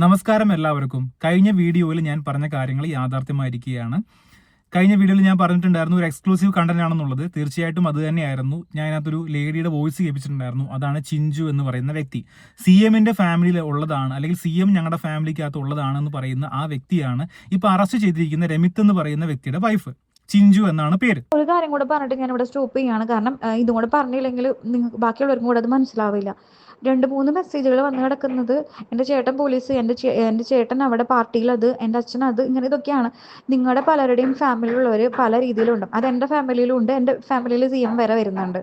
നമസ്കാരം എല്ലാവർക്കും. കഴിഞ്ഞ വീഡിയോയിൽ ഞാൻ പറഞ്ഞ കാര്യങ്ങൾ യാഥാർത്ഥ്യമായിരിക്കുകയാണ്. കഴിഞ്ഞ വീഡിയോയിൽ ഞാൻ പറഞ്ഞിട്ടുണ്ടായിരുന്നു ഒരു എക്സ്ക്ലൂസീവ് കണ്ടന്റ് ആണെന്നുള്ളത്. തീർച്ചയായിട്ടും അത് തന്നെയായിരുന്നു. ഞാൻ അതിനകത്തൊരു ലേഡിയുടെ വോയിസ് കേൾപ്പിച്ചിട്ടുണ്ടായിരുന്നു. അതാണ് ചിഞ്ചു എന്ന് പറയുന്ന വ്യക്തി. സി എമ്മിന്റെ ഫാമിലിയിൽ ഉള്ളതാണ് അല്ലെങ്കിൽ സി എം ഞങ്ങളുടെ ഫാമിലിക്കകത്ത് ഉള്ളതാണെന്ന് പറയുന്ന ആ വ്യക്തിയാണ് ഇപ്പൊ അറസ്റ്റ് ചെയ്തിരിക്കുന്ന രമിത് എന്ന് പറയുന്ന വ്യക്തിയുടെ വൈഫ് ചിഞ്ചു എന്നാണ് പേര്. ഒരു കാര്യം കൂടെ പറഞ്ഞിട്ട് ഞാൻ ഇവിടെ സ്റ്റോപ്പ് ചെയ്യാണ്. കാരണം ഇതും കൂടെ പറഞ്ഞില്ലെങ്കിൽ ബാക്കിയുള്ളവർക്കും കൂടെ അത് മനസ്സിലാവില്ല. രണ്ട് മൂന്ന് മെസ്സേജുകൾ വന്ന് കിടക്കുന്നത്. എന്റെ ചേട്ടൻ പോലീസ് എന്റെ എന്റെ ചേട്ടൻ അവിടെ പാർട്ടിയിൽ അത് എന്റെ അച്ഛൻ അത് ഇങ്ങനെ ഇതൊക്കെയാണ്. നിങ്ങളുടെ പലരുടെയും ഫാമിലിയിലുള്ളവർ പല രീതിയിലുണ്ട്. അത് എന്റെ ഫാമിലിയിലും ഉണ്ട്. എന്റെ ഫാമിലിയിൽ സി എം വരെ വരുന്നുണ്ട്.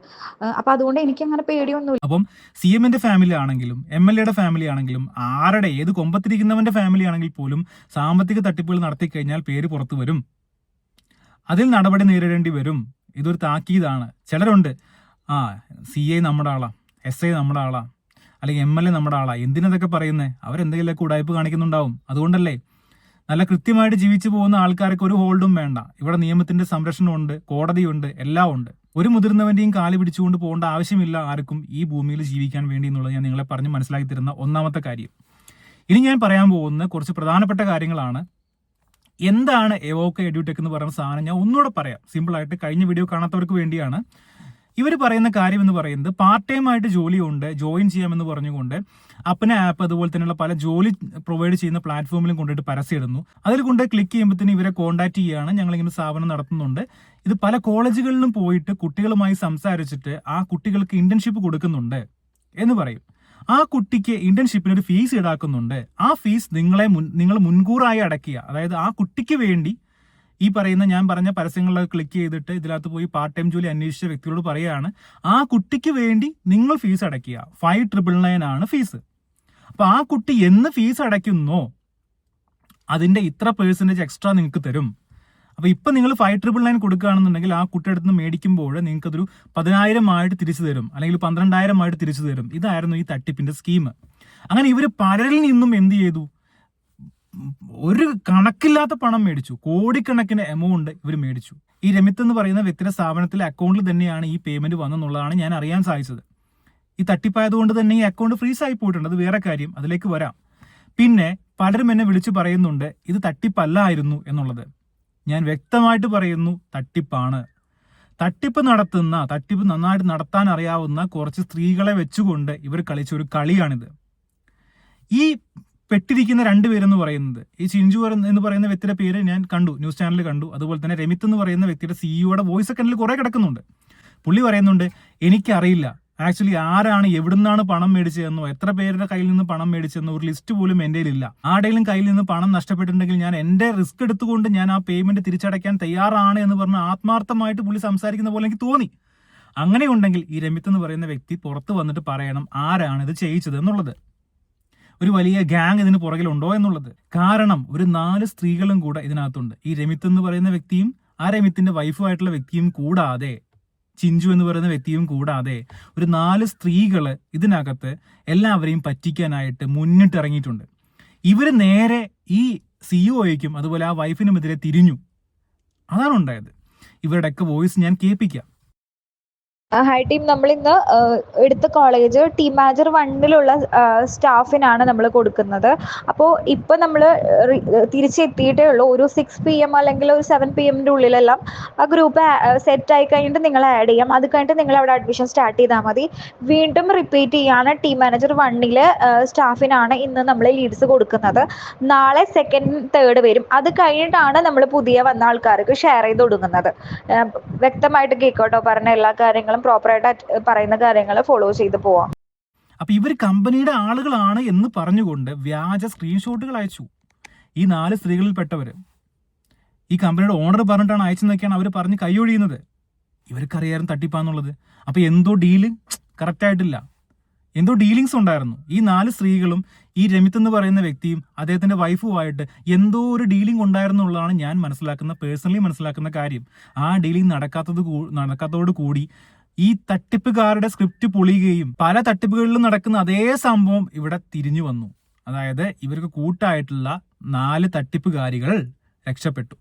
അപ്പം അതുകൊണ്ട് എനിക്ക് അങ്ങനെ പേടിയൊന്നുമില്ല. അപ്പം സി എമ്മിന്റെ ഫാമിലി ആണെങ്കിലും എം എൽ എയുടെ ഫാമിലി ആണെങ്കിലും ആരുടെ ഏത് കൊമ്പത്തിരിക്കുന്നവന്റെ ഫാമിലി ആണെങ്കിൽ പോലും സാമ്പത്തിക തട്ടിപ്പുകൾ നടത്തി കഴിഞ്ഞാൽ പേര് പുറത്തു വരും. അതിൽ നടപടി നേരിടേണ്ടി വരും. ഇതൊരു താക്കീതാണ്. ചിലരുണ്ട് ആ സി ഐ നമ്മുടെ ആളാ എസ് ഐ നമ്മുടെ ആളാ അല്ലെങ്കിൽ എം എൽ എ നമ്മുടെ ആളാണ് എന്തിനതൊക്കെ പറയുന്നേ? അവരെന്തെങ്കിലുമൊക്കെ ഉടായ്പ കാണിക്കുന്നുണ്ടാവും. അതുകൊണ്ടല്ലേ? നല്ല കൃത്യമായിട്ട് ജീവിച്ചു പോകുന്ന ആൾക്കാർക്ക് ഒരു ഹോൾഡും വേണ്ട. ഇവിടെ നിയമത്തിന്റെ സംരക്ഷണമുണ്ട് കോടതിയുണ്ട് എല്ലാം ഉണ്ട്. ഒരു മുതിർന്നവന്റെയും കാലി പിടിച്ചുകൊണ്ട് പോകേണ്ട ആവശ്യമില്ല ആർക്കും ഈ ഭൂമിയിൽ ജീവിക്കാൻ വേണ്ടി എന്നുള്ളത് ഞാൻ നിങ്ങളെ പറഞ്ഞ് മനസ്സിലാക്കി തരുന്ന ഒന്നാമത്തെ കാര്യം. ഇനി ഞാൻ പറയാൻ പോകുന്ന കുറച്ച് പ്രധാനപ്പെട്ട കാര്യങ്ങളാണ്. എന്താണ് എവോക്ക എഡ്യൂടെക് എന്ന് പറയുന്ന സാധനം ഞാൻ ഒന്നുകൂടെ പറയാം. സിമ്പിളായിട്ട് കഴിഞ്ഞ വീഡിയോ കാണാത്തവർക്ക് വേണ്ടിയാണ്. ഇവർ പറയുന്ന കാര്യം എന്ന് പറയുന്നത് പാർട്ട് ടൈം ആയിട്ട് ജോലിയുണ്ട് ജോയിൻ ചെയ്യാമെന്ന് പറഞ്ഞുകൊണ്ട് അപ്പന ആപ്പ് അതുപോലെ തന്നെയുള്ള പല ജോലി പ്രൊവൈഡ് ചെയ്യുന്ന പ്ലാറ്റ്ഫോമിലും കൊണ്ടിട്ട് പരസ്യം ഇടുന്നു അതിൽ കൊണ്ട് ക്ലിക്ക് ചെയ്യുമ്പോഴത്തേന് ഇവരെ കോൺടാക്ട് ചെയ്യുകയാണ്. ഞങ്ങൾ ഇങ്ങനെ സ്ഥാപനം നടത്തുന്നുണ്ട്. ഇത് പല കോളേജുകളിലും പോയിട്ട് കുട്ടികളുമായി സംസാരിച്ചിട്ട് ആ കുട്ടികൾക്ക് ഇന്റേൺഷിപ്പ് കൊടുക്കുന്നുണ്ട് എന്ന് പറയും. ആ കുട്ടിക്ക് ഇന്റേൺഷിപ്പിന് ഒരു ഫീസ് ഈടാക്കുന്നുണ്ട്. ആ ഫീസ് നിങ്ങളെ നിങ്ങൾ മുൻകൂറായി അടയ്ക്കുക. അതായത് ആ കുട്ടിക്ക് വേണ്ടി ഈ പറയുന്ന ഞാൻ പറഞ്ഞ പരസ്യങ്ങളിലൊക്കെ ക്ലിക്ക് ചെയ്തിട്ട് ഇതിനകത്ത് പോയി പാർട്ട് ടൈം ജോലി അന്വേഷിച്ച വ്യക്തികളോട് പറയുകയാണ് ആ കുട്ടിക്ക് വേണ്ടി നിങ്ങൾ ഫീസ് അടയ്ക്കുക. ഫൈവ് ട്രിപ്പിൾ നയൻ ആണ് ഫീസ് അപ്പൊ ആ കുട്ടി എന്ന് ഫീസ് അടയ്ക്കുന്നോ അതിന്റെ ഇത്ര പേഴ്സന്റേജ് എക്സ്ട്രാ നിങ്ങൾക്ക് തരും. അപ്പോൾ ഇപ്പൊ നിങ്ങൾ ഫൈവ് ട്രിപ്പിൾ നയൻ കൊടുക്കുകയാണെന്നുണ്ടെങ്കിൽ ആ കുട്ടിയുടെ അടുത്ത് മേടിക്കുമ്പോൾ നിങ്ങൾക്കതൊരു പതിനായിരം ആയിട്ട് തിരിച്ചു തരും. അല്ലെങ്കിൽ പന്ത്രണ്ടായിരം ആയിട്ട് തിരിച്ചു തരും. ഇതായിരുന്നു ഈ തട്ടിപ്പിന്റെ സ്കീം അങ്ങനെ ഇവർ പലരിൽ നിന്നും എന്ത് ചെയ്തു? ഒരു കണക്കില്ലാത്ത പണം മേടിച്ചു. കോടിക്കണക്കിന് എമൗണ്ട് ഇവർ മേടിച്ചു. ഈ രമിത്ത് എന്ന് പറയുന്ന വ്യക്തിയുടെ സ്ഥാപനത്തിലെ അക്കൗണ്ടിൽ തന്നെയാണ് ഈ പേയ്മെന്റ് വന്നെന്നുള്ളതാണ് ഞാൻ അറിയാൻ സാധിച്ചത്. ഈ തട്ടിപ്പായതുകൊണ്ട് തന്നെ ഈ അക്കൗണ്ട് ഫ്രീസ് ആയി പോയിട്ടുണ്ട്. അത് വേറെ കാര്യം. അതിലേക്ക് വരാം. പിന്നെ പലരും എന്നെ വിളിച്ചു പറയുന്നുണ്ട് ഇത് തട്ടിപ്പല്ലായിരുന്നു എന്നുള്ളത്. ഞാൻ വ്യക്തമായിട്ട് പറയുന്നു തട്ടിപ്പാണ്. തട്ടിപ്പ് നടത്തുന്ന തട്ടിപ്പ് നന്നായിട്ട് നടത്താൻ അറിയാവുന്ന കുറച്ച് സ്ത്രീകളെ വെച്ചുകൊണ്ട് ഇവർ കളിച്ച ഒരു കളിയാണിത്. ഈ പെട്ടിരിക്കുന്ന രണ്ടുപേരെന്ന് പറയുന്നത്. ഈ ചിഞ്ചു എന്ന് പറയുന്ന വ്യക്തിയുടെ പേര് ഞാൻ കണ്ടു ന്യൂസ് ചാനലിൽ കണ്ടു. അതുപോലെ തന്നെ രമിത് എന്ന് പറയുന്ന വ്യക്തിയുടെ സിഇഒയുടെ വോയിസ് ഒക്കെ കുറെ കിടക്കുന്നുണ്ട്. പുള്ളി പറയുന്നുണ്ട് എനിക്കറിയില്ല. ആക്ച്വലി ആരാണ് എവിടുന്നാണ് പണം മേടിച്ചതെന്നോ എത്ര പേരുടെ കയ്യിൽ നിന്ന് പണം മേടിച്ചതെന്നോ ഒരു ലിസ്റ്റ് പോലും എന്റെ ഇല്ല ആരുടെയും കയ്യിൽ നിന്ന് പണം നഷ്ടപ്പെട്ടിട്ടുണ്ടെങ്കിൽ ഞാൻ എന്റെ റിസ്ക് എടുത്തുകൊണ്ട് ഞാൻ ആ പേയ്മെന്റ് തിരിച്ചടയ്ക്കാൻ തയ്യാറാണ് എന്ന് പറഞ്ഞ് ആത്മാർത്ഥമായിട്ട് പുള്ളി സംസാരിക്കുന്ന പോലെ എനിക്ക് തോന്നി. അങ്ങനെയുണ്ടെങ്കിൽ ഈ രമിത് എന്ന് പറയുന്ന വ്യക്തി പുറത്ത് വന്നിട്ട് പറയണം ആരാണ് ഇത് ചെയ്യിച്ചത് എന്നുള്ളത്. ഒരു വലിയ ഗ്യാങ് ഇതിന് പുറകിലുണ്ടോ എന്നുള്ളത്. കാരണം ഒരു നാല് സ്ത്രീകളും കൂടെ ഇതിനകത്തുണ്ട്. ഈ രമിത്ത് എന്ന് പറയുന്ന വ്യക്തിയും ആ രമിത്തിന്റെ വൈഫുമായിട്ടുള്ള വ്യക്തിയും കൂടാതെ ചിഞ്ചു എന്ന് പറയുന്ന വ്യക്തിയും കൂടാതെ ഒരു നാല് സ്ത്രീകൾ ഇതിനകത്ത് എല്ലാവരെയും പറ്റിക്കാനായിട്ട് മുന്നിട്ടിറങ്ങിയിട്ടുണ്ട്. ഇവർ നേരെ ഈ സിഇഒയ്ക്കും അതുപോലെ ആ വൈഫിനുമെതിരെ തിരിഞ്ഞു. അതാണ് ഉണ്ടായത് ഇവരുടെയൊക്കെ വോയിസ് ഞാൻ കേൾപ്പിക്കാം. ഹായ് ടീം നമ്മൾ ഇന്ന് എടുത്ത കോളേജ് ടീം മാനേജർ വണ്ണിലുള്ള സ്റ്റാഫിനാണ് നമ്മൾ കൊടുക്കുന്നത്. അപ്പോൾ ഇപ്പോൾ നമ്മൾ തിരിച്ചെത്തിയിട്ടേ ഉള്ളൂ. ഒരു സിക്സ് പി എം അല്ലെങ്കിൽ ഒരു സെവൻ പി എമ്മിന്റെ ഉള്ളിലെല്ലാം ആ ഗ്രൂപ്പ് സെറ്റ് ആയി കഴിഞ്ഞിട്ട് നിങ്ങൾ ആഡ് ചെയ്യാം. അത് കഴിഞ്ഞിട്ട് നിങ്ങൾ അവിടെ അഡ്മിഷൻ സ്റ്റാർട്ട് ചെയ്താൽ മതി. വീണ്ടും റിപ്പീറ്റ് ചെയ്യാണ് ടീം മാനേജർ വണ്ണിലെ സ്റ്റാഫിനാണ് ഇന്ന് നമ്മൾ ലീഡ്സ് കൊടുക്കുന്നത്. നാളെ സെക്കൻഡ് തേർഡ് വരും. അത് കഴിഞ്ഞിട്ടാണ് നമ്മൾ പുതിയ വന്ന ആൾക്കാർക്ക് ഷെയർ ചെയ്ത് കൊടുക്കുന്നത്. വ്യക്തമായിട്ട് കേൾക്കോട്ടോ പറഞ്ഞ എല്ലാ കാര്യങ്ങളും? പ്രോപ്പറായിട്ട് പറയുന്ന കാര്യങ്ങൾ ഫോളോ ചെയ്ത് പോവാം. അപ്പൊ ഇവർ കമ്പനിയുടെ ആളുകളാണ് എന്ന് പറഞ്ഞുകൊണ്ട് വ്യാജ സ്ക്രീൻഷോട്ടുകൾ അയച്ചു. ഈ നാല് സ്ത്രീകളിൽപ്പെട്ടവര്. ഈ കമ്പനിയുടെ ഓണർ പറഞ്ഞിട്ടാണ് അയച്ചെന്നൊക്കെയാണ് അവർ പറഞ്ഞ് കൈയൊഴിയുന്നത്. ഇവർക്കറിയായിരുന്നു തട്ടിപ്പാന്നുള്ളത്. അപ്പൊ എന്തോ ഡീൽ കറക്റ്റ് ആയിട്ടില്ല. എന്തോ ഡീലിങ്സ് ഉണ്ടായിരുന്നു. ഈ നാല് സ്ത്രീകളും ഈ രമിത് എന്ന് പറയുന്ന വ്യക്തിയും അദ്ദേഹത്തിന്റെ വൈഫുമായിട്ട് എന്തോ ഒരു ഡീലിംഗ് ഉണ്ടായിരുന്നു എന്നുള്ളതാണ് ഞാൻ മനസ്സിലാക്കുന്ന പേഴ്സണലി മനസ്സിലാക്കുന്ന കാര്യം. ആ ഡീലിംഗ് നടക്കാത്തത് നടക്കാത്തതോട് കൂടി ഈ തട്ടിപ്പുകാരുടെ സ്ക്രിപ്റ്റ് പൊളിയുകയും പല തട്ടിപ്പുകളിലും നടക്കുന്ന അതേ സംഭവം ഇവിടെ തിരിഞ്ഞു വന്നു. അതായത് ഇവർക്ക് കൂട്ടായിട്ടുള്ള നാല് തട്ടിപ്പുകാരികൾ രക്ഷപ്പെട്ടു.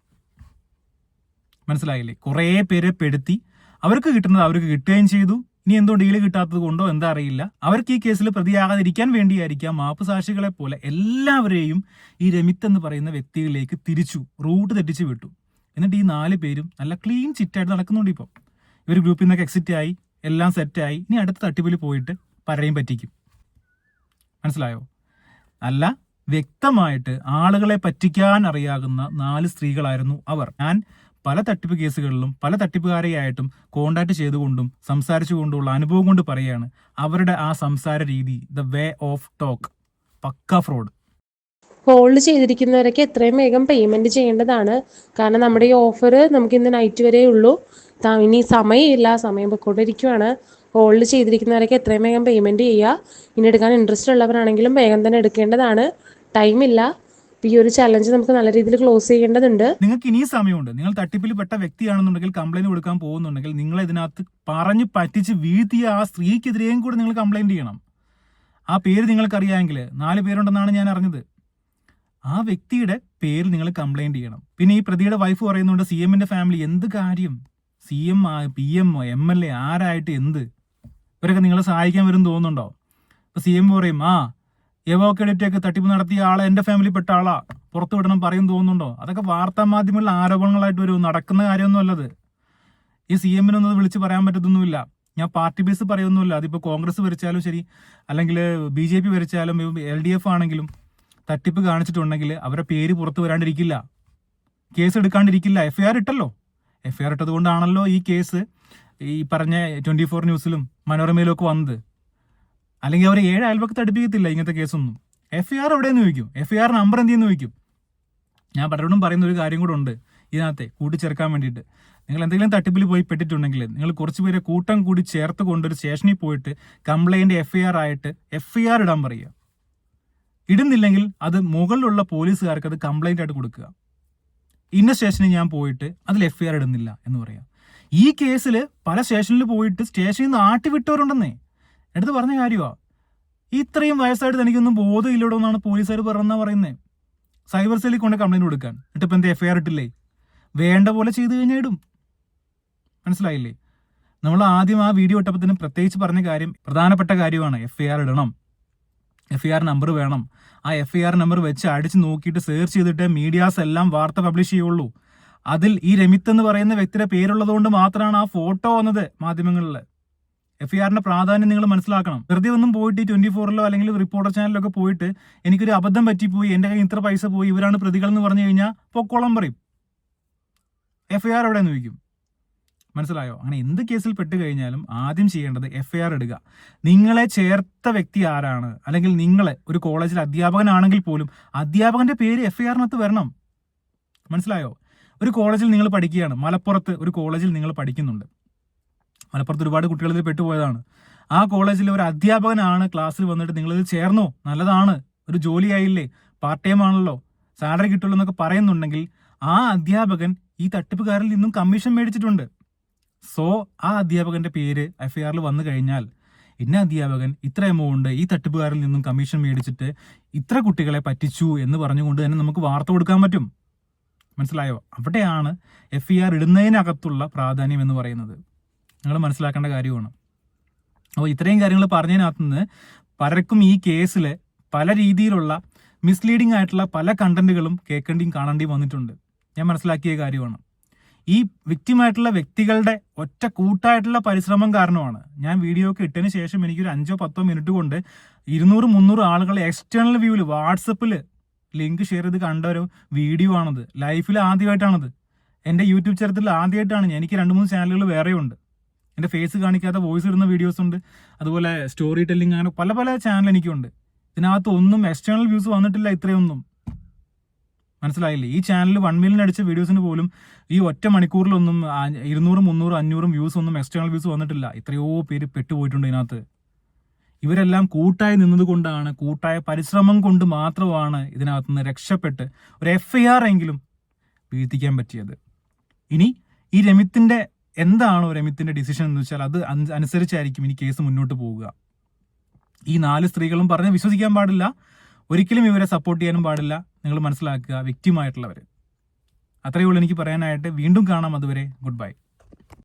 മനസ്സിലായില്ലേ? കുറേ പേരെ പെടുത്തി അവർക്ക് കിട്ടുന്നത് അവർക്ക് കിട്ടുകയും ചെയ്തു. ഇനി എന്തോ ഡീൽ കിട്ടാത്തത് കൊണ്ടോ എന്താ അറിയില്ല. അവർക്ക് ഈ കേസിൽ പ്രതിയാകാതിരിക്കാൻ വേണ്ടിയായിരിക്കാം മാപ്പ് സാക്ഷികളെ പോലെ എല്ലാവരെയും ഈ രമിത് എന്ന് പറയുന്ന വ്യക്തികളിലേക്ക് തിരിച്ചു റൂട്ട് തെറ്റിച്ചു വിട്ടു. എന്നിട്ട് ഈ നാല് പേരും നല്ല ക്ലീൻ ചിറ്റായിട്ട് നടക്കുന്നുണ്ട് ഇപ്പോൾ ഇവർ ഗ്രൂപ്പിൽ നിന്നൊക്കെ എക്സിറ്റ് ആയി എല്ലാം സെറ്റായി ഇനി അടുത്ത തട്ടിപ്പിൽ പോയിട്ട് പലരെയും പറ്റിക്കും. മനസ്സിലായോ? അല്ല വ്യക്തമായിട്ട് ആളുകളെ പറ്റിക്കാൻ അറിയാകുന്ന നാല് സ്ത്രീകളായിരുന്നു അവർ. ഞാൻ പല തട്ടിപ്പ് കേസുകളിലും പല തട്ടിപ്പുകാരെയായിട്ടും കോണ്ടാക്ട് ചെയ്തുകൊണ്ടും സംസാരിച്ചുകൊണ്ടുള്ള അനുഭവം കൊണ്ട് പറയുകയാണ് അവരുടെ ആ സംസാര രീതി the way of talk pakka fraud hold ചെയ്തിരിക്കുന്നവരൊക്കെ എത്രയും വേഗം പേയ്മെന്റ് ചെയ്യേണ്ടതാണ്. കാരണം നമ്മുടെ ഈ ഓഫർ നമുക്ക് ഇന്ന് നൈറ്റ് വരെ ഉള്ളൂ. ഇനി സമയമില്ല. സമയം പോയിക്കൊണ്ടിരിക്കുകയാണ് ഹോൾഡ് ചെയ്തിരിക്കുന്നവരൊക്കെ എത്രയും വേഗം പേയ്മെന്റ് ചെയ്യുക. ഇനി എടുക്കാൻ ഇൻട്രസ്റ്റ് ഉള്ളവരാണെങ്കിലും വേഗം തന്നെ എടുക്കേണ്ടതാണ്. ടൈമില്ല ഈ ഒരു ചലഞ്ച് നമുക്ക് നല്ല രീതിയിൽ ക്ലോസ് ചെയ്യേണ്ടതുണ്ട്. നിങ്ങൾക്ക് ഇനിയും സമയമുണ്ട്. നിങ്ങൾ തട്ടിപ്പിൽ പെട്ട വ്യക്തിയാണെന്നുണ്ടെങ്കിൽ കംപ്ലൈന്റ് കൊടുക്കാൻ പോകുന്നുണ്ടെങ്കിൽ നിങ്ങൾ ഇതിനകത്ത് പറഞ്ഞു പറ്റിച്ച് വീഴ്ത്തിയ ആ സ്ത്രീക്കെതിരെയും കൂടെ നിങ്ങൾ കംപ്ലൈന്റ് ചെയ്യണം. ആ പേര് നിങ്ങൾക്കറിയാമെങ്കിൽ നാല് പേരുണ്ടെന്നാണ് ഞാൻ അറിഞ്ഞത്. ആ വ്യക്തിയുടെ പേര് നിങ്ങൾ കംപ്ലൈന്റ് ചെയ്യണം. പിന്നെ ഈ പ്രതിയുടെ വൈഫ് പറയുന്നുണ്ട് സി എമ്മിന്റെ ഫാമിലി എന്ത് കാര്യം? C M P M M L A ആരായിട്ട് എന്ത്? ഇവരൊക്കെ നിങ്ങളെ സഹായിക്കാൻ വരും തോന്നുന്നുണ്ടോ? ഇപ്പൊ സി എം പറയും ആ എവോക്കെഡിറ്റൊക്കെ തട്ടിപ്പ് നടത്തിയ ആളെ എന്റെ ഫാമിലി പെട്ട ആളാ. പുറത്തു വിടണം പറയും തോന്നുന്നുണ്ടോ? അതൊക്കെ വാർത്താ മാധ്യമങ്ങളിൽ ആരോപണങ്ങളായിട്ട് വരും. നടക്കുന്ന കാര്യമൊന്നും അല്ലത് ഈ സി എമ്മിനൊന്നും വിളിച്ച് പറയാൻ പറ്റത്തൊന്നുമില്ല. ഞാൻ പാർട്ടി ബേസ് പറയൊന്നുമില്ല അതിപ്പോൾ കോൺഗ്രസ് ഭരിച്ചാലും ശരി അല്ലെങ്കിൽ ബി ജെ പി ഭരിച്ചാലും എൽ ഡി എഫ് ആണെങ്കിലും തട്ടിപ്പ് കാണിച്ചിട്ടുണ്ടെങ്കിൽ അവരുടെ പേര് പുറത്തു വരാണ്ടിരിക്കില്ല. കേസ് എടുക്കാണ്ടിരിക്കില്ല. എഫ്ഐആർ ഇട്ടല്ലോ. എഫ് ഐ ആർ ഇട്ടത് കൊണ്ടാണല്ലോ ഈ കേസ് ഈ പറഞ്ഞ ട്വന്റി ഫോർ ന്യൂസിലും മനോരമയിലും ഒക്കെ വന്നത്. അല്ലെങ്കിൽ അവർ ഏഴ് അയൽപക്കത്ത് അടുപ്പിക്കത്തില്ല ഇങ്ങനത്തെ കേസൊന്നും. എഫ് ഐ ആർ എവിടെയെന്ന് ചോദിക്കും? എഫ് ഐ ആർ നമ്പർ എന്ത് ചെയ്യുന്നു ചോദിക്കും? ഞാൻ പലരോടും പറയുന്ന ഒരു കാര്യം കൂടെ ഉണ്ട് ഇതിനകത്തെ കൂട്ടിച്ചേർക്കാൻ വേണ്ടിയിട്ട്. നിങ്ങൾ എന്തെങ്കിലും തട്ടിപ്പിൽ പോയി പെട്ടിട്ടുണ്ടെങ്കിൽ നിങ്ങൾ കുറച്ച് പേരെ കൂട്ടം കൂടി ചേർത്ത് കൊണ്ടൊരു സ്റ്റേഷനിൽ പോയിട്ട് കംപ്ലൈന്റ് എഫ് ഐ ആർ ആയിട്ട് എഫ് ഐ ആർ ഇടാൻ പറയുക. ഇടുന്നില്ലെങ്കിൽ അത് മുകളിലുള്ള പോലീസുകാർക്ക് അത് കംപ്ലൈന്റ് ആയിട്ട് കൊടുക്കുക. ഇന്ന സ്റ്റേഷനിൽ ഞാൻ പോയിട്ട് അതിൽ എഫ് ഐ ആർ ഇടുന്നില്ല എന്ന് പറയാം. ഈ കേസിൽ പല സ്റ്റേഷനിൽ പോയിട്ട് സ്റ്റേഷനിൽ നിന്ന് ആട്ടി വിട്ടവരുണ്ടെന്നേ. എടുത്ത് പറഞ്ഞ കാര്യമാ ഇത്രയും വയസ്സായിട്ട് തനിക്കൊന്നും ബോധമില്ലടോ എന്നാണ് പോലീസുകാർ പറഞ്ഞാ പറയുന്നത് സൈബർ സെല്ലിൽ കൊണ്ട് കംപ്ലൈന്റ് കൊടുക്കാൻ. എന്നിട്ട് ഇപ്പം എന്താ എഫ് ഐ ആർ ഇട്ടില്ലേ? വേണ്ട പോലെ ചെയ്തു കഴിഞ്ഞാൽ ഇടും. മനസ്സിലായില്ലേ? നമ്മൾ ആദ്യം ആ വീഡിയോ ഇട്ടപ്പത്തിന് പ്രത്യേകിച്ച് പറഞ്ഞ കാര്യം പ്രധാനപ്പെട്ട കാര്യമാണ് എഫ് ഐ ആർ ഇടണം. എഫ് ഐ ആർ നമ്പർ വേണം. ആ എഫ് ഐ ആർ നമ്പർ വെച്ച് അടിച്ച് നോക്കിയിട്ട് സെർച്ച് ചെയ്തിട്ട് മീഡിയാസ് എല്ലാം വാർത്ത പബ്ലിഷ് ചെയ്യുള്ളൂ. അതിൽ ഈ രമിത്ത് എന്ന് പറയുന്ന വ്യക്തിയുടെ പേരുള്ളതുകൊണ്ട് മാത്രമാണ് ആ ഫോട്ടോ വന്നത് മാധ്യമങ്ങളിൽ എഫ് ഐ ആറിന്റെ പ്രാധാന്യം നിങ്ങൾ മനസ്സിലാക്കണം. വെറുതെ ഒന്നും പോയിട്ട് ട്വന്റി ഫോറിലോ അല്ലെങ്കിൽ റിപ്പോർട്ടർ ചാനലിലൊക്കെ പോയിട്ട് എനിക്കൊരു അബദ്ധം പറ്റിപ്പോയി എന്റെ കയ്യിൽ ഇത്ര പൈസ പോയി ഇവരാണ് പ്രതികൾ എന്ന് പറഞ്ഞു കഴിഞ്ഞാൽ പൊക്കോളം പറയും. എഫ് ഐ ആർ എവിടെ ചോദിക്കും? മനസ്സിലായോ? അങ്ങനെ എന്ത് കേസിൽ പെട്ട് കഴിഞ്ഞാലും ആദ്യം ചെയ്യേണ്ടത് എഫ് ഇടുക. നിങ്ങളെ ചേർത്ത വ്യക്തി ആരാണ്? അല്ലെങ്കിൽ നിങ്ങളെ ഒരു കോളേജിൽ അധ്യാപകനാണെങ്കിൽ പോലും അധ്യാപകന്റെ പേര് എഫ് ഐ ആറിനകത്ത് വരണം. മനസ്സിലായോ? ഒരു കോളേജിൽ നിങ്ങൾ പഠിക്കുകയാണ്. മലപ്പുറത്ത് ഒരു കോളേജിൽ നിങ്ങൾ പഠിക്കുന്നുണ്ട്. മലപ്പുറത്ത് ഒരുപാട് കുട്ടികൾ ഇതിൽ പെട്ടുപോയതാണ്. ആ കോളേജിൽ ഒരു അധ്യാപകനാണ് ക്ലാസ്സിൽ വന്നിട്ട് നിങ്ങളിത് ചേർന്നോ? നല്ലതാണ്. ഒരു ജോലിയായില്ലേ പാർട്ട് ടൈം ആണല്ലോ. സാലറി കിട്ടുള്ളൂ എന്നൊക്കെ പറയുന്നുണ്ടെങ്കിൽ ആ അധ്യാപകൻ ഈ തട്ടിപ്പുകാരിൽ നിന്നും കമ്മീഷൻ മേടിച്ചിട്ടുണ്ട്. സോ ആ അധ്യാപകന്റെ പേര് എഫ് ഐ ആറിൽ വന്നു കഴിഞ്ഞാൽ ഇന്ന അധ്യാപകൻ ഇത്ര എമൗണ്ട് ഈ തട്ടിപ്പുകാരിൽ നിന്നും കമ്മീഷൻ മേടിച്ചിട്ട് ഇത്ര കുട്ടികളെ പറ്റിച്ചു എന്ന് പറഞ്ഞുകൊണ്ട് തന്നെ നമുക്ക് വാർത്ത കൊടുക്കാൻ പറ്റും. മനസ്സിലായോ? അവിടെയാണ് എഫ് ഐ ആർ ഇടുന്നതിനകത്തുള്ള പ്രാധാന്യം എന്ന് പറയുന്നത്. നിങ്ങൾ മനസ്സിലാക്കേണ്ട കാര്യമാണ്. അപ്പോൾ ഇത്രയും കാര്യങ്ങൾ പറഞ്ഞതിനകത്ത് നിന്ന് പലർക്കും ഈ കേസിൽ പല രീതിയിലുള്ള മിസ്ലീഡിംഗ് ആയിട്ടുള്ള പല കണ്ടന്റുകളും കേൾക്കേണ്ടിയും കാണേണ്ടിയും വന്നിട്ടുണ്ട്. ഞാൻ മനസ്സിലാക്കിയ കാര്യമാണ്. ഈ വ്യക്തിമായിട്ടുള്ള വ്യക്തികളുടെ ഒറ്റ കൂട്ടായിട്ടുള്ള പരിശ്രമം കാരണമാണ്. ഞാൻ വീഡിയോ ഒക്കെ ഇട്ടതിന് ശേഷം എനിക്കൊരു അഞ്ചോ പത്തോ മിനിറ്റ് കൊണ്ട് ഇരുന്നൂറ് മുന്നൂറ് ആളുകളെ എക്സ്റ്റേണൽ വ്യൂവിൽ വാട്സപ്പിൽ ലിങ്ക് ഷെയർ ചെയ്ത് കണ്ട ഒരു വീഡിയോ ആണത്. ലൈഫിൽ ആദ്യമായിട്ടാണത്. എന്റെ യൂട്യൂബ് ചരിത്രത്തിൽ ആദ്യമായിട്ടാണ് എനിക്ക് രണ്ട് മൂന്ന് ചാനലുകൾ വേറെയുണ്ട്. എന്റെ ഫേസ് കാണിക്കാത്ത വോയിസ് ഇടുന്ന വീഡിയോസ് ഉണ്ട്. അതുപോലെ സ്റ്റോറി ടെല്ലിംഗ് അങ്ങനെ പല പല ചാനൽ എനിക്കുണ്ട്. ഇതിനകത്ത് ഒന്നും എക്സ്റ്റേണൽ വ്യൂസ് വന്നിട്ടില്ല ഇത്രയൊന്നും. മനസ്സിലായില്ലേ? ഈ ചാനൽ വൺ മില്യൺ അടിച്ച വീഡിയോസിന് പോലും ഈ ഒറ്റ മണിക്കൂറിലൊന്നും ഇരുന്നൂറും മുന്നൂറും അഞ്ഞൂറും വ്യൂസ് ഒന്നും എക്സ്റ്റേണൽ വ്യൂസ് വന്നിട്ടില്ല. എത്രയോ പേര് പെട്ടുപോയിട്ടുണ്ട് ഇതിനകത്ത്. ഇവരെല്ലാം കൂട്ടായി നിന്നതുകൊണ്ടാണ് കൂട്ടായ പരിശ്രമം കൊണ്ട് മാത്രമാണ് ഇതിനകത്ത് നിന്ന് രക്ഷപ്പെട്ട് ഒരു എഫ് ഐ ആർ എങ്കിലും വീഴ്ത്തിക്കാൻ പറ്റിയത്. ഇനി ഈ രമിത്തിന്റെ എന്താണോ രമിത്തിന്റെ ഡിസിഷൻ എന്ന് വെച്ചാൽ അത് അനുസരിച്ചായിരിക്കും ഇനി കേസ് മുന്നോട്ട് പോവുക. ഈ നാല് സ്ത്രീകളും പറഞ്ഞ് വിശ്വസിക്കാൻ പാടില്ല. ഒരിക്കലും ഇവരെ സപ്പോർട്ട് ചെയ്യാനും പാടില്ല. നിങ്ങൾ മനസ്സിലാക്കുക വ്യക്തിയുമായിട്ടുള്ളവർ. അത്രയേ ഉള്ളൂ എനിക്ക് പറയാനായിട്ട്. വീണ്ടും കാണാം അതുവരെ. Good bye